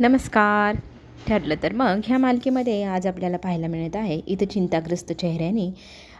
नमस्कार. ठरलं तर मग ह्या मालकीमध्ये आज आपल्याला पाहायला मिळत आहे इथं चिंताग्रस्त चेहऱ्याने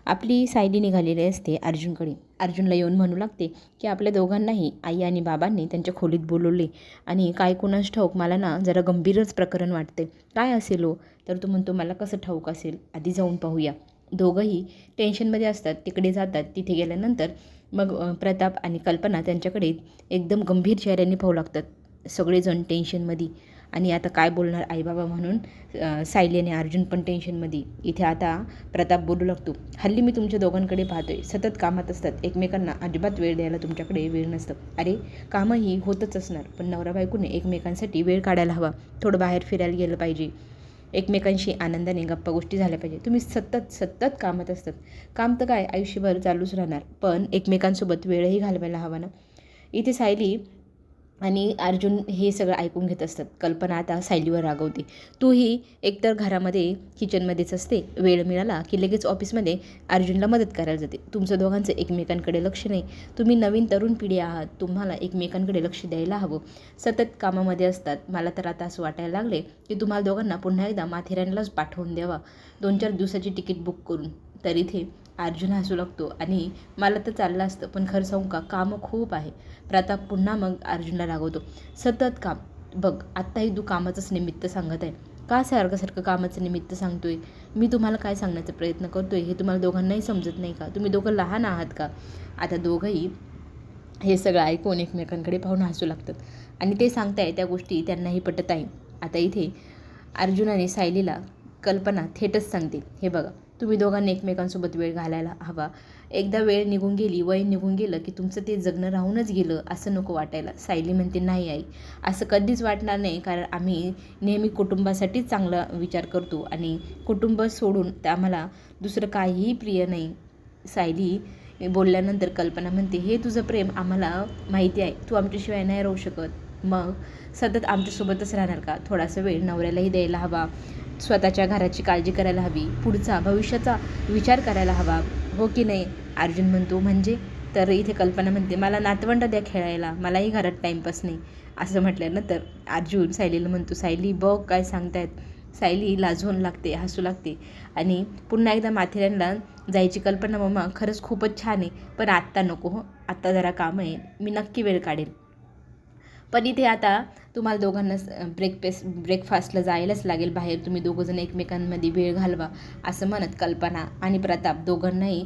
आपली सायली निघालेली असते अर्जुनकडे. अर्जुनला येऊन म्हणू लागते की आपल्या दोघांनाही आई आणि बाबांनी त्यांच्या खोलीत बोलवले आणि काय कुणास ठाऊक मला ना जरा गंभीरच प्रकरण वाटते काय असेल हो? तर तो म्हणतो मला कसं ठाऊक असेल? आधी जाऊन पाहूया. दोघंही टेन्शनमध्ये असतात तिकडे जातात तिथे गेल्यानंतर मग प्रताप आणि कल्पना त्यांच्याकडे एकदम गंभीर चेहऱ्याने पाहू लागतात. सगळेजण टेन्शनमध्ये. आणि आता काय बोलणार आईबाबा म्हणून सायली आणि अर्जुन पण टेन्शनमध्ये इथे आता प्रताप बोलू लागतो हल्ली मी तुमच्या दोघांकडे पाहतोय सतत कामात असतात एकमेकांना अजिबात वेळ द्यायला तुमच्याकडे वेळ नसतं. अरे कामंही होतच असणार पण नवरा बायकोने एकमेकांसाठी वेळ काढायला हवा थोडं बाहेर फिरायला गेलं पाहिजे. एकमेकांशी आनंदाने गप्पा गोष्टी झाल्या पाहिजे. तुम्ही सतत सतत कामात असतात. काम तर काय आयुष्यभर चालूच राहणार पण एकमेकांसोबत वेळही घालवायला हवा ना. इथे सायली आणि अर्जुन हे सगळं ऐकून घेत असतात. कल्पना आता सायलीवर रागवते. तूही एकतर घरामध्ये किचनमध्येच असते. वेळ मिळाला की लगेच ऑफिसमध्ये अर्जुनला मदत करायला जाते. तुमचं दोघांचं एकमेकांकडे लक्ष नाही. तुम्ही नवीन तरुण पिढी आहात. तुम्हाला एकमेकांकडे लक्ष द्यायला हवं. सतत कामामध्ये असतात. मला तर आता असं वाटायला लागले की तुम्हाला दोघांना पुन्हा एकदा माथेरानलाच पाठवून द्यावा. दोन चार दिवसाची तिकीट बुक करून. तर इथे अर्जुन हसू लागतो आणि मला तर चाललं असतं पण खरं सांगू का? कामं खूप आहे. प्रताप पुन्हा मग अर्जुनला रागवतो. सतत काम. बघ आत्ताही तू कामाचंच निमित्त सांगत आहे. का सारखं कामाचं निमित्त सांगतोय? मी तुम्हाला काय सांगण्याचा प्रयत्न करतोय हे तुम्हाला दोघांनाही समजत नाही का? तुम्ही दोघं लहान आहात का? आता दोघंही हे सगळं ऐकून एकमेकांकडे पाहून हसू लागतात. आणि ते सांगताय त्या गोष्टी त्यांनाही पटत आहे. आता इथे अर्जुनाने सायलीला कल्पना थेटच सांगते हे बघा. तुम्ही दोघांनी एकमेकांसोबत वेळ घालायला हवा. एकदा वेळ निघून गेली वय निघून गेलं की तुमचं ते जगणं राहूनच गेलं असं नको वाटायला. सायली म्हणते नाही आई असं कधीच वाटणार नाही कारण आम्ही नेहमी कुटुंबासाठीच चांगला विचार करतो आणि कुटुंब सोडून ते आम्हाला दुसरं काहीही प्रिय नाही. सायली बोलल्यानंतर कल्पना म्हणते हे तुझं प्रेम आम्हाला माहिती आहे तू आमच्याशिवाय नाही राहू शकत. मग सतत आमच्यासोबतच राहणार का? थोडासा वेळ नवऱ्यालाही द्यायला हवा. स्वतःच्या घराची काळजी करायला हवी पुढचा भविष्याचा विचार करायला हवा. हो की नाही? अर्जुन म्हणतो म्हणजे? तर इथे कल्पना म्हणते मला नातवंड द्या खेळायला मलाही घरात टाईमपास नाही. असं म्हटल्यानंतर अर्जुन सायलीला म्हणतो सायली बघ काय सांगतायत. सायली लाजवून लागते हसू लागते. आणि पुन्हा एकदा माथेरानला जायची कल्पना मम्मा खरंच खूपच छान आहे पण आत्ता नको हो. आत्ता जरा काम आहे. मी नक्की वेळ काढेल. पण इथे आता तुम्हाला दोघांना ब्रेकफेस्ट ब्रेकफास्टला जायलाच लागेल. बाहेर तुम्ही दोघंजण एकमेकांमध्ये वेळ घालवा असं म्हणत कल्पना आणि प्रताप दोघांनाही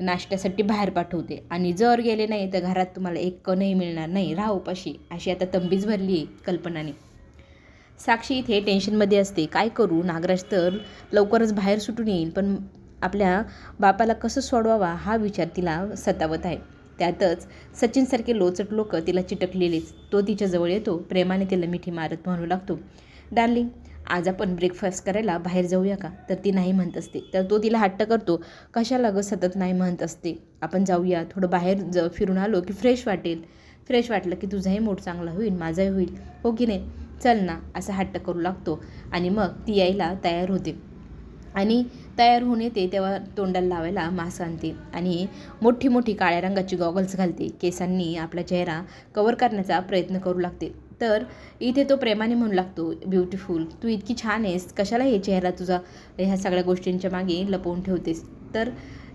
नाश्त्यासाठी बाहेर पाठवते. आणि जर गेले नाही तर घरात तुम्हाला एक कणही मिळणार नाही. राहा उपाशी. अशी आता तंबीच भरली आहे कल्पनाने. साक्षी इथे टेन्शनमध्ये असते. काय करू? नागराज तर लवकरच बाहेर सुटून येईल. पण आपल्या बापाला कसं सोडवावा हा विचार तिला सतावत आहे. त्यातच सचिनसारखे लोचट लोक तिला चिटकलेलेच. तो तिच्याजवळ येतो प्रेमाने तिला मिठी मारत म्हणू लागतो. डार्लिंग आज आपण ब्रेकफास्ट करायला बाहेर जाऊया का? तर ती नाही म्हणत असते. तर तो तिला हट्ट करतो कशाला गं सतत नाही म्हणत असते? आपण जाऊया थोडं बाहेर ज फिरून आलो की फ्रेश वाटेल. फ्रेश वाटलं की तुझाही मूड चांगला होईल माझाही होईल. हो की नाही? चल ना असा हट्ट करू लागतो आणि मग ती यायला तयार होते. आणि तयार होऊन येते तेव्हा तोंडाला लावायला मास्क आणते आणि मोठी मोठी काळ्या रंगाची गॉगल्स घालते. केसांनी आपला चेहरा कवर करण्याचा प्रयत्न करू लागते. तर इथे तो प्रेमाने म्हणू लागतो ब्युटिफुल तू इतकी छान आहेस. कशाला हे चेहरा तुझा ह्या सगळ्या गोष्टींच्या मागे लपवून ठेवतेस? तर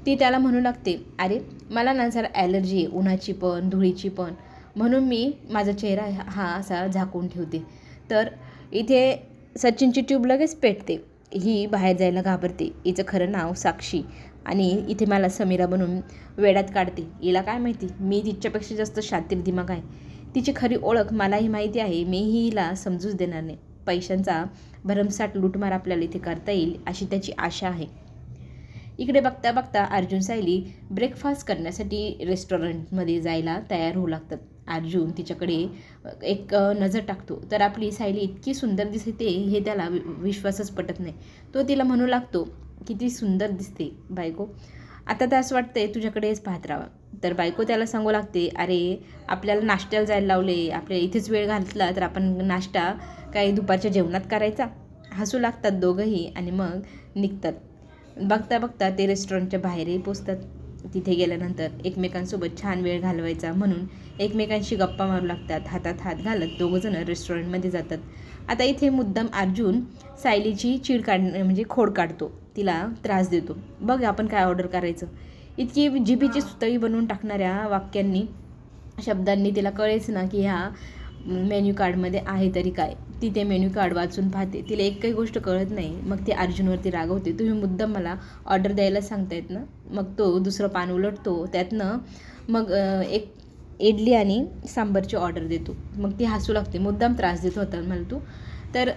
ती त्याला म्हणू लागते अरे मला ना जरा ॲलर्जी आहे उन्हाची पण धुळीची पण. म्हणून मी माझा चेहरा हा असा झाकून ठेवते. तर इथे सचिनची ट्यूब लगेच पेटते. ही बाहेर जायला घाबरते. हिचं खरं नाव साक्षी. आणि इथे मला समीरा बनून वेड्यात काढते. हिला काय माहिती? मी तिच्यापेक्षा जास्त शातीर दिमाग आहे. तिची खरी ओळख मलाही माहिती आहे. मीही हिला समजूच देणार नाही. पैशांचा भरमसाठ लूटमार आपल्याला इथे करता येईल अशी त्याची आशा आहे. इकडे बघता बघता अर्जुन सायली ब्रेकफास्ट करण्यासाठी रेस्टॉरंटमध्ये जायला तयार होऊ लागतात. अर्जुन तिच्याकडे एक नजर टाकतो. तर आपली सायली इतकी सुंदर दिसते हे त्याला वि विश्वासच पटत नाही. तो तिला म्हणू लागतो किती सुंदर दिसते बायको. आता तर असं वाटतंय तुझ्याकडेच पाहत राहावा. तर बायको त्याला सांगू लागते अरे आपल्याला नाश्त्याला जायला लावले आपल्या इथेच वेळ घातला तर आपण नाश्ता काही दुपारच्या जेवणात करायचा. हसू लागतात दोघंही आणि मग निघतात. बघता बघता ते रेस्टॉरंटच्या बाहेरही पोचतात. तिथे गेल्यानंतर एकमेकांसोबत छान वेळ घालवायचा म्हणून एकमेकांशी गप्पा मारू लागतात हातात हात घालत दोघंजणं रेस्टॉरंटमध्ये जातात. आता इथे मुद्दाम अर्जुन सायलीची चीड काढ म्हणजे खोड काढतो. तिला त्रास देतो. बघ आपण काय ऑर्डर करायचं. इतकी जिभेची सुतळी बनवून टाकणाऱ्या वाक्यांनी शब्दांनी तिला कळेच ना की ह्या मेन्यू कार्डमध्ये आहे तरी काय. ती ते मेन्यू कार्ड वाचून पाहते. तिला एक काही गोष्ट कळत नाही. मग ती अर्जुनवरती रागवते. तुम्ही मुद्दाम मला ऑर्डर द्यायला सांगतायत ना? मग तो दुसरं पान उलटतो. त्यातनं मग एक इडली आणि सांबारची ऑर्डर देतो. मग ती हसू लागते. मुद्दाम त्रास देत होता मला तू. तर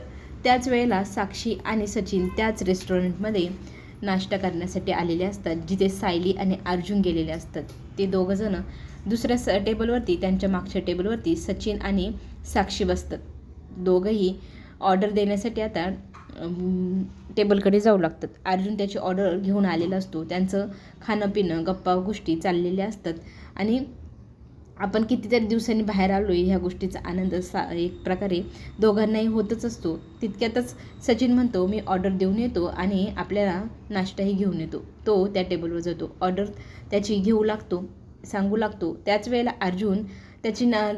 त्याच वेळेला साक्षी आणि सचिन त्याच रेस्टॉरंटमध्ये नाश्ता करण्यासाठी आलेले असतात जिथे सायली आणि अर्जुन गेलेले असतात. ते दोघंजणं दुसऱ्या स टेबलवरती त्यांच्या मागच्या टेबलवरती सचिन आणि साक्षी बसतात. दोघंही ऑर्डर देण्यासाठी आता टेबलकडे जाऊ लागतात. अर्जुन त्याची ऑर्डर घेऊन आलेला असतो. त्यांचं खाणं पिणं गप्पा गोष्टी चाललेल्या असतात. आणि आपण कितीतरी दिवसांनी बाहेर आलो आहे ह्या गोष्टीचा आनंद सा एक प्रकारे दोघांनाही होतच असतो. तितक्यातच सचिन म्हणतो मी ऑर्डर देऊन येतो आणि आपल्याला नाश्ताही घेऊन येतो. तो त्या टेबलवर जातो. ऑर्डर त्याची घेऊ लागतो सांगू लागतो. त्याच वेळेला अर्जुन त्याची ना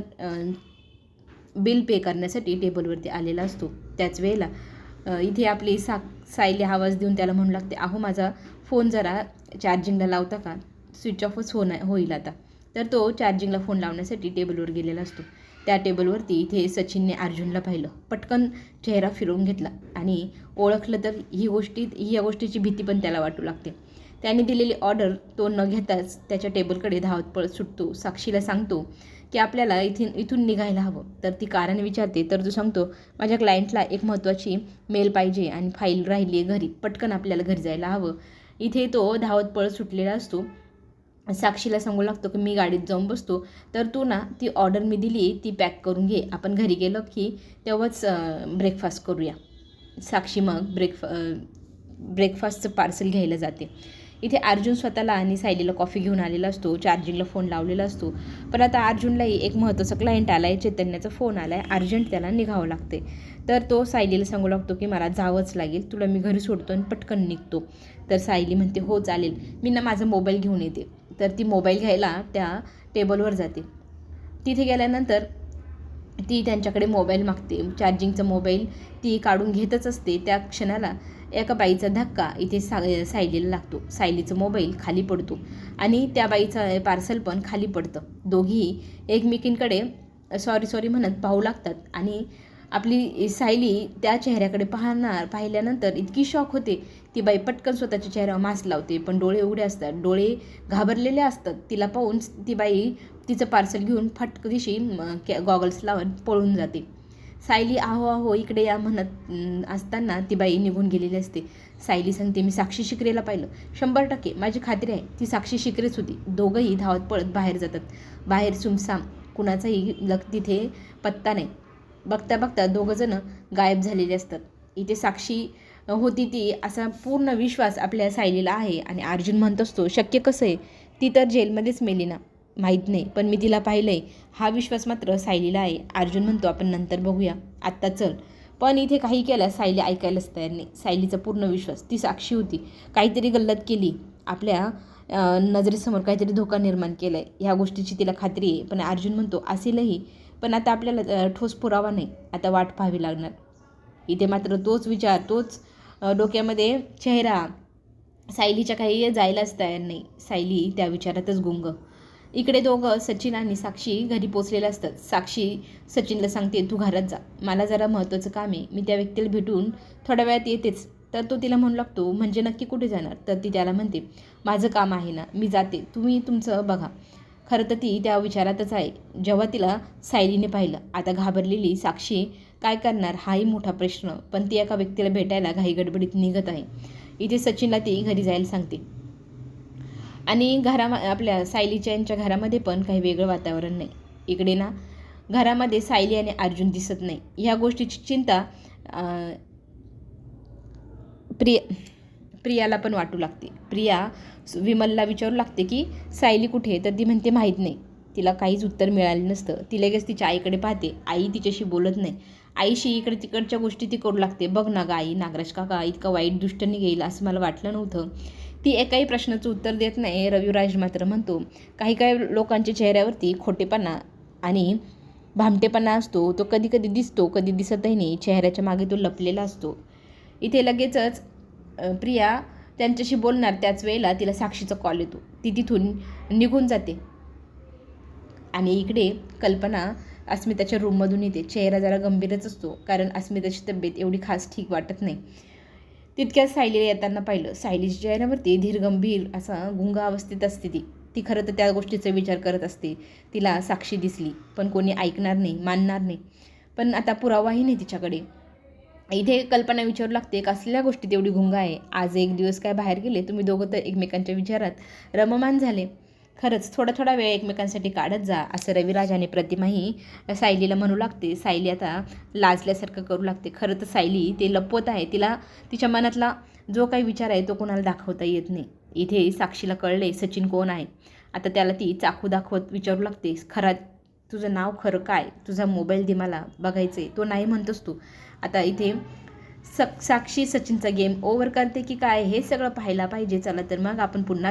बिल पे करण्यासाठी टेबलवरती आलेला असतो. त्याच वेळेला इथे आपली सा सायली आवाज देऊन त्याला म्हणू लागते अहो माझा फोन जरा चार्जिंगला लावता का? स्विच ऑफच होणार होईल आता. तर तो चार्जिंगला फोन लावण्यासाठी टेबलवर गेलेला असतो. त्या टेबलवरती इथे सचिनने अर्जुनला पाहिलं. पटकन चेहरा फिरवून घेतला आणि ओळखलं तर ही गोष्टी ही या गोष्टीची भीती पण त्याला वाटू लागते. त्याने दिलेली ऑर्डर तो न घेताच त्याच्या टेबलकडे धावत पळत सुटतो. साक्षीला सांगतो की आपल्याला इथून इथून निघायला हवं. तर ती कारण विचारते. तर तो सांगतो माझ्या क्लायंटला एक महत्त्वाची मेल पाहिजे आणि फाईल राहिली आहे घरी. पटकन आपल्याला घरी जायला हवं. इथे तो धावत पळत सुटलेला असतो. साक्षीला सांगू लागतो की मी गाडीत जाऊन बसतो. तर तू ना ती ऑर्डर मी दिली ती पॅक करून घे. आपण घरी गेलो की तेव्हाच ब्रेकफास्ट करूया. साक्षी मग ब्रेकफा ब्रेकफास्टचं पार्सल घ्यायला जाते. इथे अर्जुन स्वतःला आणि सायलीला कॉफी घेऊन आलेला असतो चार्जिंगला फोन लावलेला असतो. पण आता अर्जुनलाही एक महत्त्वाचा क्लायंट आला आहे चैतन्याचा फोन आला आहे अर्जंट त्याला निघावं लागते. तर तो सायलीला सांगू लागतो की मला जावंच लागेल. तुला मी घरी सोडतो आणि पटकन निघतो. तर सायली म्हणते हो चालेल. मी ना माझा मोबाईल घेऊन येते. तर ती मोबाईल घ्यायला त्या टेबलवर जाते. तिथे गेल्यानंतर ती त्यांच्याकडे मोबाईल मागते. चार्जिंगचा मोबाईल ती काढून घेतच असते. त्या क्षणाला एका बाईचा धक्का इथे सा सायलीला लागतो. सायलीचं मोबाईल खाली पडतो आणि त्या बाईचं पार्सल पण खाली पडतं. दोघीही एकमेकींकडे सॉरी सॉरी म्हणत पाहू लागतात आणि आपली सायली त्या चेहऱ्याकडे पाहणार पाहिल्यानंतर इतकी शॉक होते. ती बाई पटकन स्वतःच्या चेहऱ्यावर मास्क लावते पण डोळे उघडे असतात. डोळे घाबरलेले असतात. तिला पाहून ती बाई तिचं पार्सल घेऊन फटकदिशी गॉगल्स लावून पळून जाते. सायली आहो आहो इकडे या म्हणत असताना ती बाई निघून गेलेली असते. सायली सांगते मी साक्षी शिकरेला पाहिलं. शंभर टक्के माझी खात्री आहे ती साक्षी शिकरेच होती. दोघंही धावत पळत बाहेर जातात. बाहेर सुमसाम कुणाचाही लग तिथे पत्ता नाही. बघता बघता दोघंजणं गायब झालेले असतात. इथे साक्षी होती ती असा पूर्ण विश्वास आपल्या सायलीला आहे आणि अर्जुन म्हणत असतो शक्य कसं आहे? ती तर जेलमध्येच मेली ना. माहीत नाही पण मी तिला पाहिलं आहे हा विश्वास मात्र सायलीला आहे. अर्जुन म्हणतो आपण नंतर बघूया. आत्ता चल. पण इथे काही केल्यास सायली ऐकायलाच तयार नाही. सायलीचा पूर्ण विश्वास ती साक्षी होती. काहीतरी गल्लत केली. आपल्या नजरेसमोर काहीतरी धोका निर्माण केला आहे ह्या गोष्टीची तिला खात्री आहे. पण अर्जुन म्हणतो असेलही. पण आता आपल्याला ठोस पुरावा नाही. आता वाट पाहावी लागणार. इथे मात्र तोच विचार तोच डोक्यामध्ये चेहरा सायलीच्या काही जायलाच तयार नाही. सायली त्या विचारातच गुंग. इकडे दोघं सचिन आणि साक्षी घरी पोचलेले असतात. साक्षी सचिनला सांगते तू घरात जा. मला जरा महत्त्वाचं काम आहे. मी त्या व्यक्तीला भेटून थोड्या वेळात येतेच. तर तो तिला म्हणू लागतो म्हणजे नक्की कुठे जाणार? तर ती त्याला म्हणते माझं काम आहे ना. मी जाते. तुम्ही तुमचं बघा. खरं तर ती त्या विचारातच आहे. जेव्हा तिला सायलीने पाहिलं आता घाबरलेली साक्षी काय करणार हाही मोठा प्रश्न पण ती एका व्यक्तीला भेटायला घाई गडबडीत निघत आहे. इथे सचिनला ती घरी जायला सांगते. आणि घरा आपल्या सायलीच्या यांच्या घरामध्ये पण काही वेगळं वातावरण नाही. इकडे ना घरामध्ये सायली आणि अर्जुन दिसत नाही. ह्या गोष्टीची चिंता प्रिय प्रियाला पण वाटू लागते. प्रिया विमलला विचारू लागते की सायली कुठे आहे? तर ती म्हणते माहीत नाही. तिला काहीच उत्तर मिळालं नसतं. ती लगेच तिच्या आईकडे पाहते. आई तिच्याशी बोलत नाही. आईशी इकडे तिकडच्या गोष्टी ती करू लागते. बघ ना गा आई नागराज काका इतका वाईट दुष्ट निघेल असं मला वाटलं नव्हतं. ती एकाही प्रश्नाचं उत्तर देत नाही रविराज मात्र म्हणतो. काही काही लोकांच्या चेहऱ्यावरती खोटेपणा आणि भामटेपणा असतो. तो कधी कधी दिसतो कधी दिसतही नाही. चेहऱ्याच्या मागे तो लपलेला असतो. इथे लगेचच प्रिया त्यांच्याशी बोलणार. त्याच वेळेला तिला साक्षीचा कॉल येतो. ती तिथून निघून जाते. आणि इकडे कल्पना अस्मिताच्या रूममधून येते. चेहरा जरा गंभीरच असतो. कारण अस्मिताची तब्येत एवढी खास ठीक वाटत नाही. तितक्यात सायलीला येताना पाहिलं. सायलीच्या चेहऱ्यावरती धीरगंभीर असा गुंगा अवस्थेत असते ती. ती खरं तर त्या गोष्टीचा विचार करत असते. तिला साक्षी दिसली पण कोणी ऐकणार नाही मानणार नाही. पण आता पुरावाही नाही तिच्याकडे. इथे कल्पना विचारू लागते कसल्या गोष्टी तेवढी गुंगा आहे? आज एक दिवस काय बाहेर गेले तुम्ही दोघं तर एकमेकांच्या विचारात रममान झाले. खरंच थोडा थोडा वेळ एकमेकांसाठी काढत जा असं रविराज आणि प्रतिमाही सायलीला म्हणू लागते. सायली आता लाजल्यासारखं करू लागते. खरं तर सायली ते लपवत आहे. तिला तिच्या मनातला जो काही विचार आहे तो कोणाला दाखवता येत नाही. इथे साक्षीला कळले सचिन कोण आहे? आता त्याला ती चाकू दाखवत विचारू लागते. खरा तुझं नाव खरं काय? तुझा मोबाईल दे मला बघायचं आहे तो नाही म्हणतोस तू. आता इथे स साक्षी सचिनचा गेम ओव्हर करते की काय हे सगळं पाहायला पाहिजे. चला तर मग आपण पुन्हा